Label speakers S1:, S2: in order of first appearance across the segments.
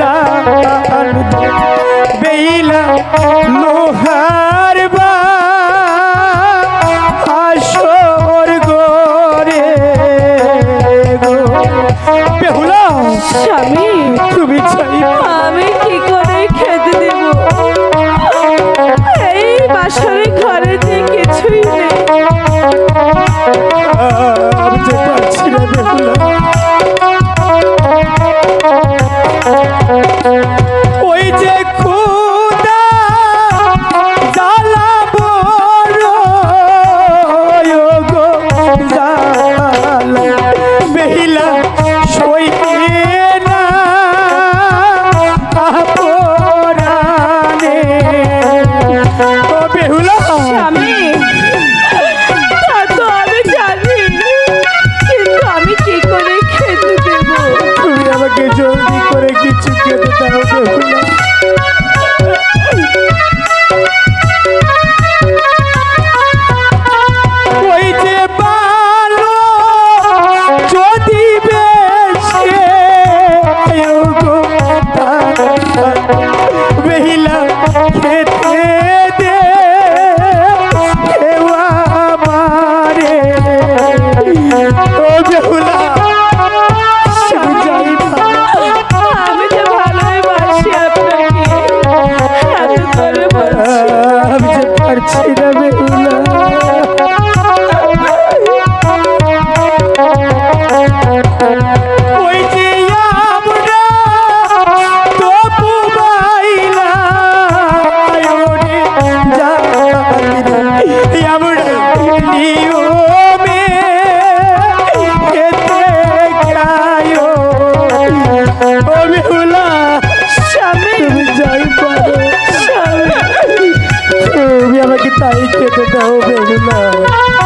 S1: Run বেইলা লোহার বা আসর গোরে গো। বেহুলা।
S2: স্বামী।
S1: তাই কেটে দাও
S2: বেগুলা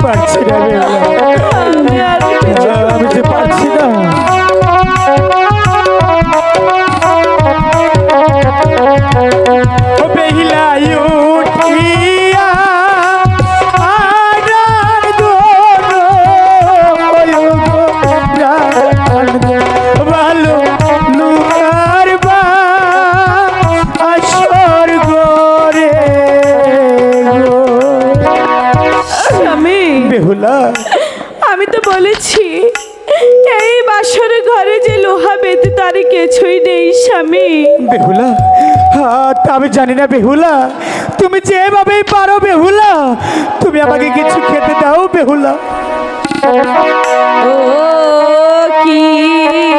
S2: 站起来！এই বাসর ঘরে যে লোহা বেঁধে তার কিছুই নেই স্বামী।
S1: বেহুলা হ্যাঁ আমি জানি না বেহুলা। তুমি যেভাবেই পারো বেহুলা তুমি আমাকে কিছু খেতে দাও বেহুলা।
S2: ও কি